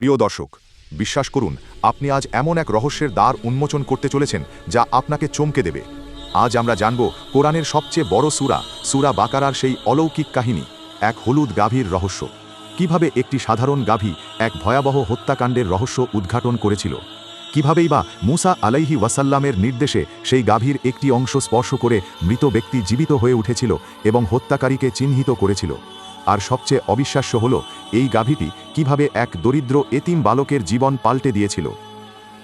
প্রিয় দর্শক, বিশ্বাস করুন, আপনি আজ এমন এক রহস্যের দ্বার উন্মোচন করতে চলেছেন যা আপনাকে চমকে দেবে। আজ আমরা জানব কোরআনের সবচেয়ে বড় সুরা সুরা বাকারার সেই অলৌকিক কাহিনী, এক হলুদ গাভীর রহস্য। কীভাবে একটি সাধারণ গাভী এক ভয়াবহ হত্যাকাণ্ডের রহস্য উদ্ঘাটন করেছিল? কিভাবেই বা মুসা আলাইহি ওয়াসাল্লামের নির্দেশে সেই গাভীর একটি অংশ স্পর্শ করে মৃত ব্যক্তি জীবিত হয়ে উঠেছিল এবং হত্যাকারীকে চিহ্নিত করেছিল। আর সবচেয়ে অবিশ্বাস্য হল এই গাভীটি কীভাবে এক দরিদ্র এতিম বালকের জীবন পাল্টে দিয়েছিল?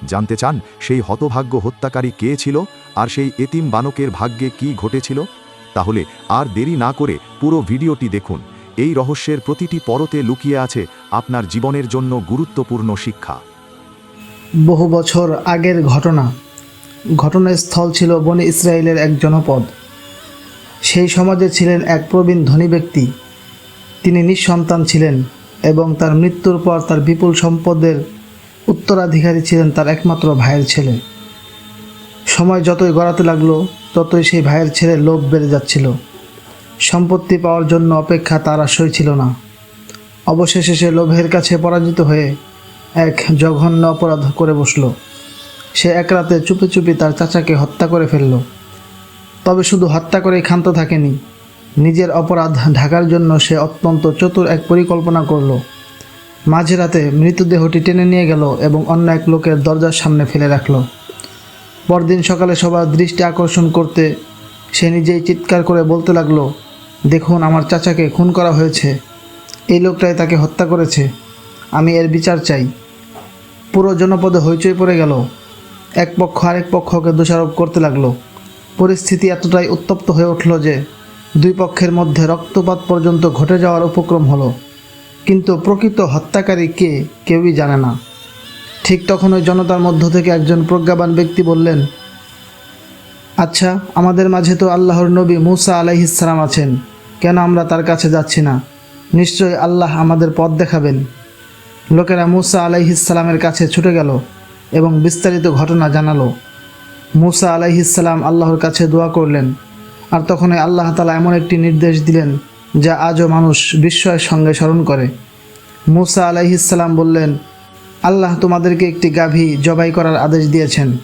জানতে চান সেই হতভাগ্য হত্যাকারী কে ছিল আর সেই এতিম বালকের ভাগ্যে কি ঘটেছিল? তাহলে আর দেরি না করে পুরো ভিডিওটি দেখুন। এই রহস্যের প্রতিটি পরতে লুকিয়ে আছে আপনার জীবনের জন্য গুরুত্বপূর্ণ শিক্ষা। বহু বছর আগের ঘটনা। ঘটনাস্থল ছিল বনে ইসরায়েলের এক জনপদ। সেই সমাজে ছিলেন এক প্রবীণ ধনী ব্যক্তি। তিনি নিঃসন্তান ছিলেন এবং তার মৃত্যুর পর তার বিপুল সম্পদের উত্তরাধিকারী ছিলেন তার একমাত্র ভাইয়ের ছেলে। সময় যতই গড়াতে লাগল, ততই সেই ভাইয়ের ছেলে লোভ বেড়ে যাচ্ছিল। সম্পত্তি পাওয়ার জন্য অপেক্ষা তার সই ছিল না। অবশেষে সে লোভের কাছে পরাজিত হয়ে এক জঘন্য অপরাধ করে বসল। সে এক রাতে চুপি চুপি তার চাচাকে হত্যা করে ফেলল। তবে শুধু হত্যা করেই ক্ষান্ত থাকেনি নিজের অপরাধ ঢাকার জন্য সে অত্যন্ত চতুর এক পরিকল্পনা করল। মাঝরাতে মৃতদেহটি টেনে নিয়ে গেল এবং অন্য এক লোকের দরজার সামনে ফেলে রাখল। পরদিন সকালে সবার দৃষ্টি আকর্ষণ করতে সে নিজেই চিৎকার করে বলতে লাগল, দেখুন, আমার চাচাকে খুন করা হয়েছে। এই লোকটাই তাকে হত্যা করেছে। আমি এর বিচার চাই। পুরো জনপদে হইচই পড়ে গেল। এক পক্ষ আরেক পক্ষকে দোষারোপ করতে লাগল। পরিস্থিতি এতটাই উত্তপ্ত হয়ে উঠল যে দুই পক্ষের মধ্যে রক্তপাত পর্যন্ত ঘটে যাওয়ার উপক্রম হলো। কিন্তু প্রকৃত হত্যাকারী কে, কেউই জানে না। ঠিক তখন ওই জনতার মধ্য থেকে একজন প্রজ্ঞাবান ব্যক্তি বললেন আচ্ছা আমাদের মাঝে তো আল্লাহর নবী মুসা আলাইহিসসালাম আছেন। কেন আমরা তার কাছে যাচ্ছি না? নিশ্চয়ই আল্লাহ আমাদের পথ দেখাবেন। লোকেরা মুসা আলাইহিসসালামের কাছে ছুটে গেল এবং বিস্তারিত ঘটনা জানালো। মুসা আলাইহিসসালাম আল্লাহর কাছে দোয়া করলেন আর তখনই আল্লাহ তালা এমন একটি নির্দেশ দিলেন যা আজও মানুষ বিস্ময়ের সঙ্গে স্মরণ করে। মুসা আলাইহিসসালাম বললেন, আল্লাহ তোমাদেরকে একটি গাভী জবাই করার আদেশ দিয়েছেন।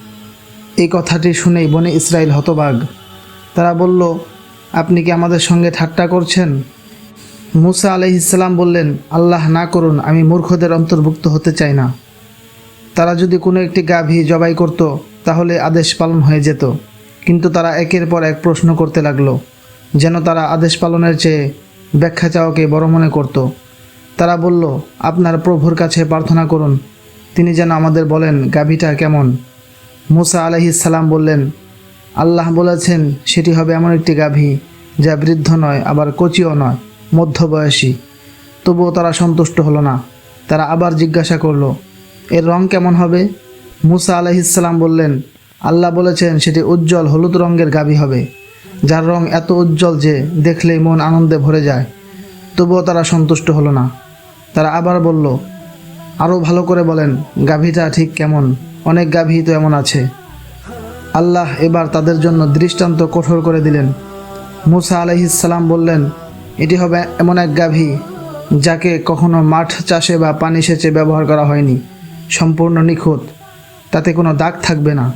এই কথাটি শুনেই বনে ইসরায়েল হতবাগ তারা বলল, আপনি কি আমাদের সঙ্গে ঠাট্টা করছেন? মুসা আলাইহিসসালাম বললেন, আল্লাহ না করুন, আমি মূর্খদের অন্তর্ভুক্ত হতে চাই না। তারা যদি কোনো একটি গাভী জবাই করত, তাহলে আদেশ পালন হয়ে যেত। কিন্তু তারা একের পর এক প্রশ্ন করতে লাগল, যেন তারা আদেশ পালনের চেয়ে ব্যাখ্যা চাওয়াকে বড় মনে করত। তারা বলল, আপনার প্রভুর কাছে প্রার্থনা করুন, তিনি যেন আমাদের বলেন গাভীটা কেমন। মুসা আলাইহিসসালাম বললেন, আল্লাহ বলেছেন সেটি হবে এমন একটি গাভী, যা বৃদ্ধ নয়, আবার কচিও নয়, মধ্যবয়সী। তবুও তারা সন্তুষ্ট হলো না। তারা আবার জিজ্ঞাসা করল, এর রং কেমন হবে? মুসা আলাইহিসসালাম বললেন আল্লাহ বলেছেন, সেটি উজ্জ্বল হলুদ রঙের গাভী হবে। যার রং এত উজ্জ্বল যে দেখলেই মন আনন্দে ভরে যায়। তবুও তারা সন্তুষ্ট হলো না। তারা আবার বলল আরও ভালো করে বলেন, গাভীটা ঠিক কেমন? অনেক গাভী তো এমন আছে। আল্লাহ এবার তাদের জন্য দৃষ্টান্ত কঠোর করে দিলেন। মুসা আলহিসাল্লাম বললেন, এটি হবে এমন এক গাভী, যাকে কখনো মাঠ চাষে বা পানি সেচে ব্যবহার করা হয়নি। সম্পূর্ণ নিখুঁত। তাতে কোনো দাগ থাকবে না।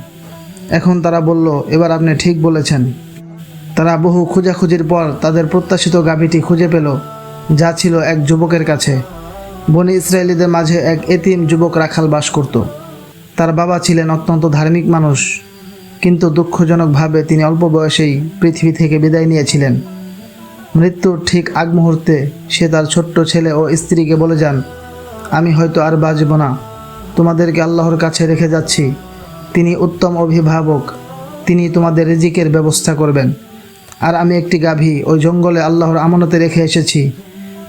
এখন তারা বলল, এবার আপনি ঠিক বলেছেন। তারা বহু খোঁজাখুঁজির পর তাদের প্রত্যাশিত গাভীটি খুঁজে পেল, যা ছিল এক যুবকের কাছে। বনি ইসরায়েলিদের মাঝে এক এতিম যুবক রাখাল বাস করত। তার বাবা ছিলেন অত্যন্ত ধার্মিক মানুষ, কিন্তু দুঃখজনকভাবে তিনি অল্প বয়সেই পৃথিবী থেকে বিদায় নিয়েছিলেন। মৃত্যুর ঠিক আগ মুহূর্তে সে তার ছোট্ট ছেলে ও স্ত্রীকে বলে যান, আমি হয়তো আর বাঁচব না। তোমাদেরকে আল্লাহর কাছে রেখে যাচ্ছি। তিনি উত্তম অভিভাবক। তিনি তোমাদের রিজিকের ব্যবস্থা করবেন। আর আমি একটি গাভী, ওই জঙ্গলে আল্লাহর আমানতে রেখে এসেছি।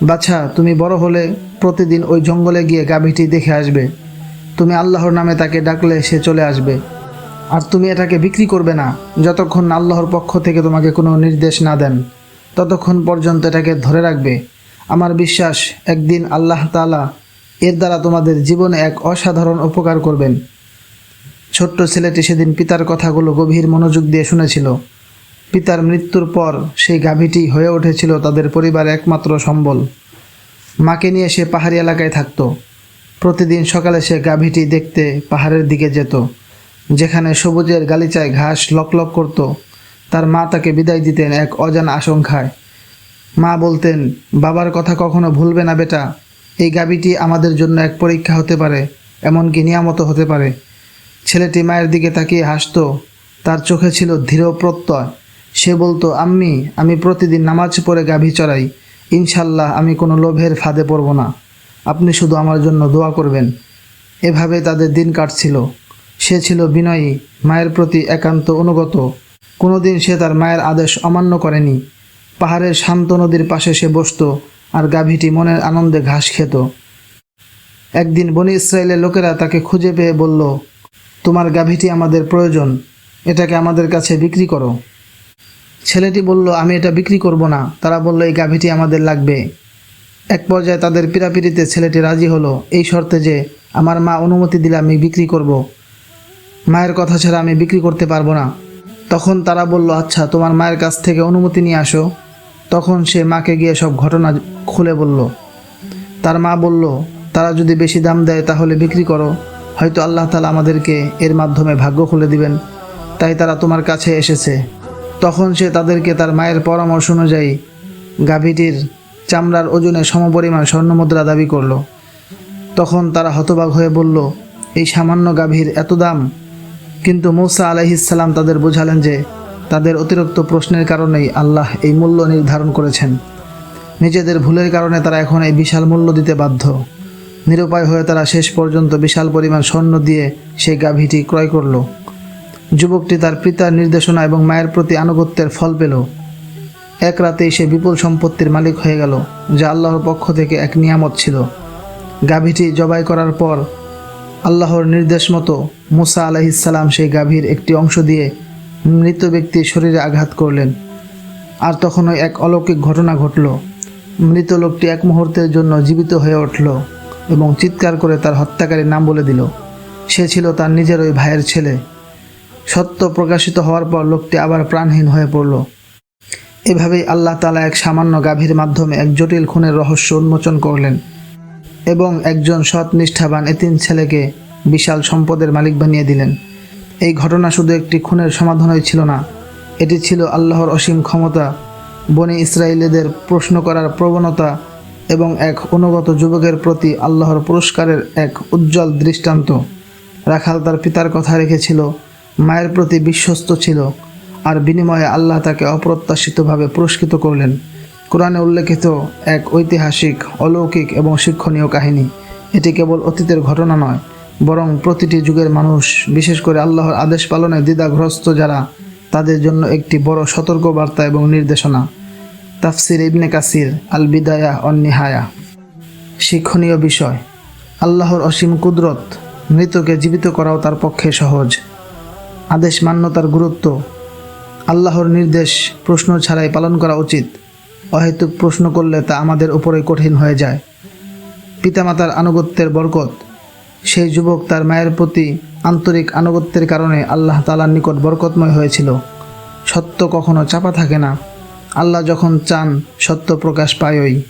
বাছা, তুমি বড় হলে প্রতিদিন ওই জঙ্গলে গিয়ে গাভীটি দেখে আসবে। তুমি আল্লাহর নামে তাকে ডাকলে সে চলে আসবে। আর তুমি এটাকে বিক্রি করবে না, যতক্ষণ আল্লাহর পক্ষ থেকে তোমাকে কোনো নির্দেশ না দেন, ততক্ষণ পর্যন্ত এটাকে ধরে রাখবে। আমার বিশ্বাস, একদিন আল্লাহ তাআলা এর দ্বারা তোমাদের জীবনে এক অসাধারণ উপকার করবেন। ছোট্ট ছেলেটি সেদিন পিতার কথাগুলো গভীর মনোযোগ দিয়ে শুনেছিল। পিতার মৃত্যুর পর সেই গাভীটি হয়ে উঠেছিল তাদের পরিবারের একমাত্র সম্বল। মাকে নিয়ে সে পাহাড়ি এলাকায় থাকতো। প্রতিদিন সকালে সে গাভীটি দেখতে পাহাড়ের দিকে যেত, যেখানে সবুজের গালিচায় ঘাস লকলক করত। তার মা তাকে বিদায় দিতেন এক অজানা আশঙ্কায়। মা বলতেন, বাবার কথা কখনো ভুলবে না বেটা, এই গাভীটি আমাদের জন্য এক পরীক্ষা হতে পারে, এমনকি নিয়ামত হতে পারে। ছেলেটি মায়ের দিকে তাকিয়ে হাসতো। তার চোখে ছিল ধীর প্রত্যয়। সে বলতো, আম্মি, আমি প্রতিদিন নামাজ পড়ে গাভী চড়াই। ইনশাল্লাহ আমি কোনো লোভের ফাঁদে পড়ব না। আপনি শুধু আমার জন্য দোয়া করবেন। এভাবে তাদের দিন কাটছিল। সে ছিল বিনয়ী, মায়ের প্রতি একান্ত অনুগত। কোনোদিন সে তার মায়ের আদেশ অমান্য করেনি। পাহাড়ের শান্ত নদীর পাশে সে বসতো আর গাভীটি মনের আনন্দে ঘাস খেত। একদিন বনি ইসরায়েলের লোকেরা তাকে খুঁজে পেয়ে বলল তোমার গাভীটি আমাদের প্রয়োজন, এটাকে আমাদের কাছে বিক্রি করো। ছেলেটি বলল, আমি এটা বিক্রি করব না। তারা বলল, এই গাভীটি আমাদের লাগবে। এক পর্যায়ে তাদের পিরাপিরিতে ছেলেটি রাজি হলো, এই শর্তে যে আমার মা অনুমতি দিলে আমি বিক্রি করব। মায়ের কথা ছাড়া আমি বিক্রি করতে পারব না। তখন তারা বলল আচ্ছা তোমার মায়ের কাছ থেকে অনুমতি নিয়ে আসো। তখন সে মাকে গিয়ে সব ঘটনা খুলে বলল। তার মা বলল, তারা যদি বেশি দাম দেয় তাহলে বিক্রি করো। হয়তো আল্লাহ তালা আমাদেরকে এর মাধ্যমে ভাগ্য খুলে দিবেন। তাই তারা তোমার কাছে এসেছে। তখন সে তাদেরকে তার মায়ের পরামর্শ অনুযায়ী গাভীটির চামড়ার ওজনে সমপরিমাণ স্বর্ণমুদ্রা দাবি করল। তখন তারা হতবাক হয়ে বলল, এই সামান্য গাভীর এত দাম? কিন্তু মৌসা আলাইহিসাল্লাম তাদের বোঝালেন যে, তাদের অতিরিক্ত প্রশ্নের কারণেই আল্লাহ এই মূল্য নির্ধারণ করেছেন। নিজেদের ভুলের কারণে তারা এখন এই বিশাল মূল্য দিতে বাধ্য। নিরুপায় হয়ে তারা শেষ পর্যন্ত বিশাল পরিমাণ স্বর্ণ দিয়ে সেই গাভীটি ক্রয় করল। যুবকটি তার পিতার নির্দেশনা এবং মায়ের প্রতি আনুগত্যের ফল পেল। এক রাতেই সে বিপুল সম্পত্তির মালিক হয়ে গেল, যা আল্লাহর পক্ষ থেকে এক নিয়ামত ছিল। গাভীটি জবাই করার পর আল্লাহর নির্দেশ মতো মুসা আলাইহিসাল্লাম সেই গাভীর একটি অংশ দিয়ে মৃত ব্যক্তির শরীরে আঘাত করলেন। আর তখনই এক অলৌকিক ঘটনা ঘটল। মৃত লোকটি এক মুহূর্তের জন্য জীবিত হয়ে উঠল। এবং চিৎকার করে তার হত্যাকারীর নাম বলে দিল। সে ছিল তার নিজের ওই ভাইয়ের ছেলে। সত্য প্রকাশিত হওয়ার পর লোকটি আবার প্রাণহীন হয়ে পড়ল। এভাবেই আল্লাহ তালা এক সামান্য গাভীর মাধ্যমে এক জটিল খুনের রহস্য উন্মোচন করলেন এবং একজন সৎ নিষ্ঠাবান এতিন ছেলেকে বিশাল সম্পদের মালিক বানিয়ে দিলেন। এই ঘটনা শুধু একটি খুনের সমাধানই ছিল না, এটি ছিল আল্লাহর অসীম ক্ষমতা, বনে ইসরায়েলিদের প্রশ্ন করার প্রবণতা এবং এক অনুগত যুবকের প্রতি আল্লাহর পুরস্কারের এক উজ্জ্বল দৃষ্টান্ত। রাখাল তার পিতার কথা রেখেছিল, মায়ের প্রতি বিশ্বস্ত ছিল আর বিনিময়ে আল্লাহ তাকে অপ্রত্যাশিতভাবে পুরস্কৃত করলেন। কোরআনে উল্লেখিত এক ঐতিহাসিক, অলৌকিক এবং শিক্ষণীয় কাহিনী। এটি কেবল অতীতের ঘটনা নয়, বরং প্রতিটি যুগের মানুষ, বিশেষ করে আল্লাহর আদেশ পালনে দ্বিধাগ্রস্ত যারা, তাদের জন্য একটি বড় সতর্কবার্তা এবং নির্দেশনা। তাফসির ইবনে কাসির আল বিদায়া অন্নিহায়া শিক্ষণীয় বিষয়, আল্লাহর অসীম কুদরত মৃতকে জীবিত করাও তার পক্ষে সহজ। আদেশ মান্যতার গুরুত্ব, আল্লাহর নির্দেশ প্রশ্ন ছাড়াই পালন করা উচিত। অহেতুক প্রশ্ন করলে তা আমাদের উপরে কঠিন হয়ে যায়। পিতামাতার আনুগত্যের বরকত, সেই যুবক তার মায়ের প্রতি আন্তরিক আনুগত্যের কারণে আল্লাহ তালার নিকট বরকতময় হয়েছিল। সত্য কখনো চাপা থাকে না। আল্লাহ যখন চান, সত্য প্রকাশ পায়ই।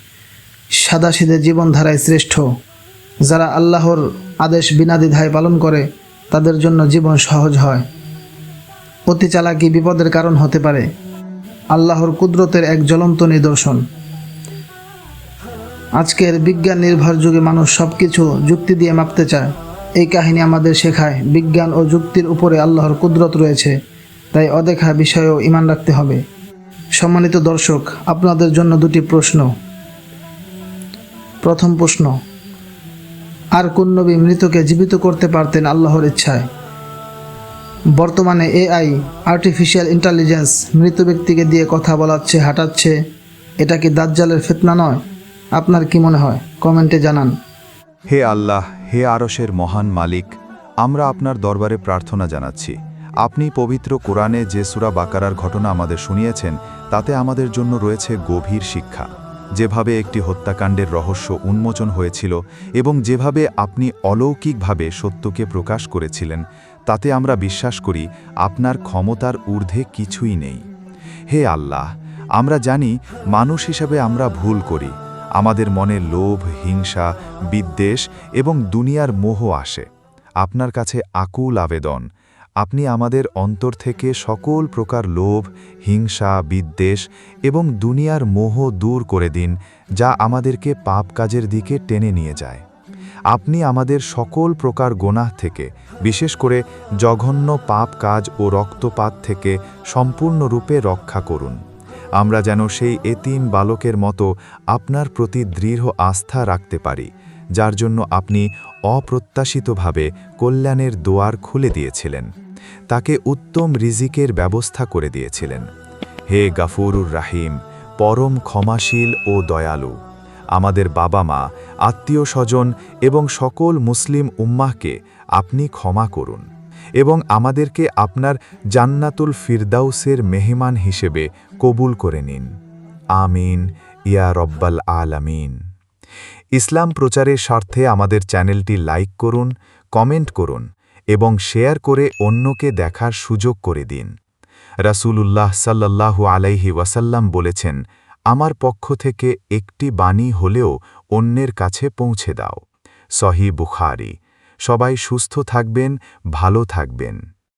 সাদাসিধে জীবনধারায় শ্রেষ্ঠ। যারা আল্লাহর আদেশ বিনা দ্বিধায় পালন করে, তাদের জন্য জীবন সহজ হয়। অতি চালাকি বিপদের কারণ হতে পারে। আল্লাহর কুদরতের এক জ্বলন্ত নিদর্শন। আজকের বিজ্ঞান নির্ভর যুগে মানুষ সব কিছু যুক্তি দিয়ে মাপতে চায়। এই কাহিনী আমাদের শেখায়, বিজ্ঞান ও যুক্তির উপরে আল্লাহর কুদরত রয়েছে। তাই অদেখা বিষয়েও ইমান রাখতে হবে। সম্মানিত দর্শক, আপনাদের জন্য দুটি প্রশ্ন। প্রথম প্রশ্ন, আর কোন নবী মৃতকে জীবিত করতে পারতেন আল্লাহর ইচ্ছায়? বর্তমানে এআই আর্টিফিশিয়াল ইন্টেলিজেন্স মৃত ব্যক্তিকে দিয়ে কথা বলাচ্ছে, হাঁটাচ্ছে, এটা কি দাজ্জালের ফিতনা নয়? আপনার কি মনে হয়? কমেন্টে জানান। হে আল্লাহ, হে আরশের মহান মালিক, আমরা আপনার দরবারে প্রার্থনা জানাচ্ছি। আপনি পবিত্র কোরআনে যে সুরা বাকারার ঘটনা আমাদের শুনিয়েছেন, তাতে আমাদের জন্য রয়েছে গভীর শিক্ষা। যেভাবে একটি হত্যাকাণ্ডের রহস্য উন্মোচন হয়েছিল এবং যেভাবে আপনি অলৌকিকভাবে সত্যকে প্রকাশ করেছিলেন, তাতে আমরা বিশ্বাস করি আপনার ক্ষমতার ঊর্ধ্বে কিছুই নেই। হে আল্লাহ, আমরা জানি মানুষ হিসেবে আমরা ভুল করি। আমাদের মনে লোভ, হিংসা, বিদ্বেষ এবং দুনিয়ার মোহ আসে। আপনার কাছে আকুল আবেদন আপনি আমাদের অন্তর থেকে সকল প্রকার লোভ, হিংসা, বিদ্বেষ এবং দুনিয়ার মোহ দূর করে দিন, যা আমাদেরকে পাপ কাজের দিকে টেনে নিয়ে যায়। আপনি আমাদের সকল প্রকার গোনাহ থেকে, বিশেষ করে জঘন্য পাপ কাজ ও রক্তপাত থেকে সম্পূর্ণরূপে রক্ষা করুন। আমরা যেন সেই এতিম বালকের মতো আপনার প্রতি দৃঢ় আস্থা রাখতে পারি, যার জন্য আপনি অপ্রত্যাশিতভাবে কল্যাণের দোয়ার খুলে দিয়েছিলেন। তাকে উত্তম রিজিকের ব্যবস্থা করে দিয়েছিলেন। হে গাফুরুর রাহিম, পরম ক্ষমাশীল ও দয়ালু, আমাদের বাবা মা, আত্মীয় স্বজন এবং সকল মুসলিম উম্মাহকে আপনি ক্ষমা করুন এবং আমাদেরকে আপনার জান্নাতুল ফিরদাউসের মেহমান হিসেবে কবুল করে নিন। আমিন, ইয়া রব্বাল আলামিন। ইসলাম প্রচারের স্বার্থে আমাদের চ্যানেলটি লাইক করুন, কমেন্ট করুন এবং শেয়ার করে অন্যকে দেখার সুযোগ করে দিন। রাসূলুল্লাহ সাল্লাল্লাহু আলাইহি ওয়াসাল্লাম বলেছেন, আমার পক্ষ থেকে একটি বাণী হলেও অন্যের কাছে পৌঁছে দাও। সহি বুখারি, সবাই সুস্থ থাকবেন, ভালো থাকবেন।